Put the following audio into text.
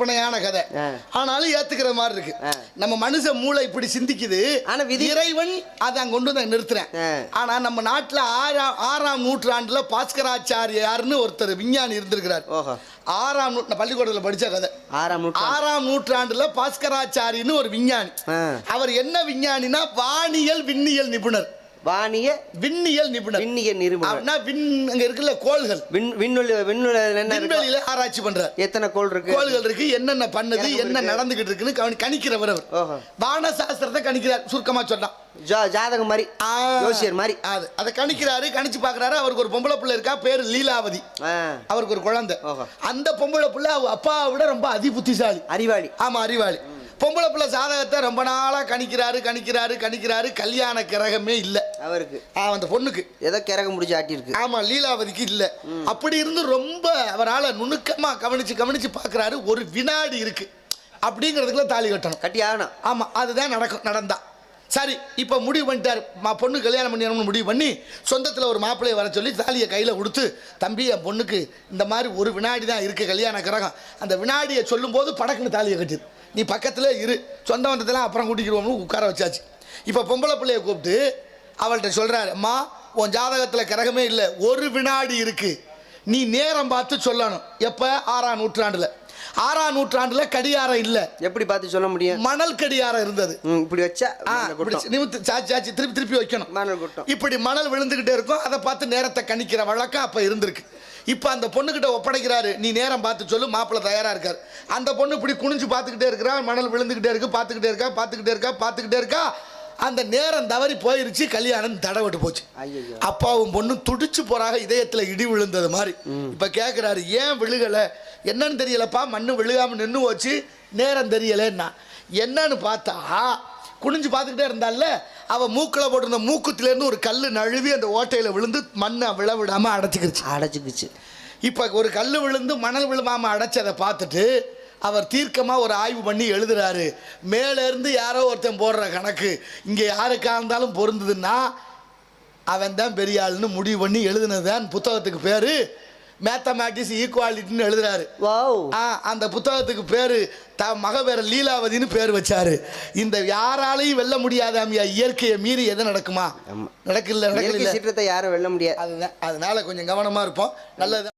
கற்பனையான கதை. ஆனாலும் ஏத்துக்கிற மாதிரி இருக்கு. நம்ம மனுஷ மூளை இப்படி சிந்திக்குது. ஆனா இறைவன் அதை கொண்டு வந்து நிறுத்துறேன். ஆனா நம்ம நாட்டுல ஆறாம் ஆறாம் நூற்றாண்டுல பாஸ்கராச்சாரியார்னு ஒருத்தர் விஞ்ஞானி இருந்திருக்கிறார். ஆறாம் நூ நான் பள்ளிக்கூடத்துல படிச்ச கதை. ஆறாம் ஆறாம் நூற்றாண்டுல பாஸ்கராச்சாரின்னு ஒரு விஞ்ஞானி. அவர் என்ன விஞ்ஞானினா வானியல் விண்ணியல் நிபுணர். வானிய விண்ணியல் நிபுணர். விண்ணிய அப்படின்னா விண் அங்க இருக்குல்ல கோள்கள். விண் விண்ணுல விண்ணுல என்ன விண்வெளியில ஆராய்ச்சி பண்றார் எத்தனை கோள் இருக்கு? கோள்கள் இருக்கு என்னென்ன பண்ணுது என்ன. நடந்துகிட்டு இருக்குன்னு கவனி கணிக்கிறவர் அவர். வான சாஸ்திரத்தை கணிக்கிறார் சுருக்கமா சொன்னா. ஜாதகம் மாதிரி ஆ. ஜோசியர் மாதிரி. அது அதை கணிக்கிறாரு கணிச்சு பாக்குறாரு அவருக்கு ஒரு பொம்பளை பிள்ளை இருக்கா பேரு லீலாவதி. அவருக்கு ஒரு குழந்தை. அந்த பொம்பளை பிள்ளை அவ அப்பாவை விட ரொம்ப அதி புத்திசாலி அறிவாளி. ஆமா அறிவாளி. பொம்பளை பிள்ளை ஜாதகத்தை ரொம்ப நாளா கணிக்கிறாரு கணிக்கிறாரு கணிக்கிறாரு. கல்யாண கிரகமே இல்ல. அவருக்கு. அந்த பொண்ணுக்கு. ஏதோ கிறக முடிச்சு ஆட்டியிருக்கு. ஆமா லீலாவதிக்கு இல்ல. அப்படி இருந்து ரொம்ப அவரால நுணுக்கமா கவனிச்சு கவனிச்சு பாக்குறாரு. ஒரு வினாடி இருக்கு. அப்படிங்கிறதுக்குள்ள தாலி கட்டணும். கட்டி ஆகணும். ஆமா அதுதான் நடக்கும் நடந்தா. சரி இப்போ முடிவு பண்ணிட்டாரு. மா பொண்ணு கல்யாணம் பண்ணிடணும்னு முடிவு பண்ணி சொந்தத்தில் ஒரு மாப்பிள்ளையை வர சொல்லி தாலியை கையில் கொடுத்து தம்பி என் பொண்ணுக்கு இந்த மாதிரி ஒரு வினாடி தான் இருக்குது கல்யாண கிரகம். அந்த வினாடியை சொல்லும்போது படக்குன்னு தாலியை கட்டிடு நீ பக்கத்தில் இரு. சொந்த வந்ததெல்லாம் அப்புறம் கூட்டிக்கிடுவோம்னு உட்கார வச்சாச்சு. இப்போ பொம்பளை பிள்ளையை கூப்பிட்டு அவள்கிட்ட சொல்கிறாரு அம்மா உன் ஜாதகத்தில் கிரகமே இல்லை ஒரு வினாடி இருக்குது நீ நேரம் பார்த்து சொல்லணும். எப்போ? ஆறாம் நூற்றாண்டில். ஆறாம் நூற்றாண்டில் கடிகாரம் இல்லை. எப்படி பார்த்து சொல்ல முடியும்? மணல் கடிகாரம் இருந்தது. இப்படி வச்சா. நிமித்து சாச்சி சாச்சி திருப்பி திருப்பி வைக்கணும். மணல் கொட்டும். இப்படி மணல் விழுந்துகிட்டே இருக்கும். அதை பார்த்து நேரத்தை கணிக்கிற வழக்கம் அப்ப இருந்திருக்கு. இப்போ அந்த பொண்ணுகிட்ட ஒப்படைக்கிறாரு. நீ நேரம் பார்த்து சொல்லு மாப்பிள்ளை தயாரா இருக்காரு. அந்த பொண்ணு இப்படி குனிஞ்சு பார்த்துக்கிட்டே இருக்கிறா மணல் விழுந்துகிட்டே இருக்கு பார்த்துக்கிட்டே இருக்கா பார்த்துக்கிட்டே இருக்கா பார்த்துக்கிட்டே இருக்கா. அந்த நேரம் தவறி போயிருச்சு கல்யாணம் தடவிட்டு போச்சு. அப்பாவும் பொண்ணும் துடிச்சு போறாக இதயத்துல இடி விழுந்தது மாதிரி. இப்ப கேக்குறாரு ஏன் விழுகல? என்னன்னு தெரியலப்பா மண்ணு விழுகாம நின்று போச்சு. நேரம் தெரியலன்னா என்னன்னு பார்த்தா குனிஞ்சு பார்த்துக்கிட்டே இருந்தால அவ மூக்கில் போட்டிருந்த மூக்குத்திலேருந்து ஒரு கல் நழுவி அந்த ஓட்டையில விழுந்து மண்ணை விழ விடாம அடைச்சிக்கிருச்சு அடைச்சிக்கிச்சு. இப்போ ஒரு கல் விழுந்து மணல் விழுவாம அடைச்சதை பார்த்துட்டு அவர் தீர்க்கமாக ஒரு ஆய்வு பண்ணி எழுதுறாரு. மேலே இருந்து யாரோ ஒருத்தன் போடுற கணக்கு. இங்கே யாருக்கா இருந்தாலும் பொருந்ததுன்னா அவன் தான் பெரிய முடிவு பண்ணி எழுதுனது தான் புத்தகத்துக்கு பேர் மேத்தமேட்டிக்ஸ் ஈக்குவாலிட்டின்னு எழுதுறாரு. அந்த புத்தகத்துக்கு பேர் த மக பேர லீலாவதின்னு பேர் வச்சாரு. இந்த யாராலையும் வெல்ல முடியாதாமியா இயற்கையை மீறி எது நடக்குமா. நடக்கல நடக்கல சீற்றத்தை யாரும் வெல்ல முடியாது. அதுதான். அதனால கொஞ்சம் கவனமா இருப்போம். நல்லது.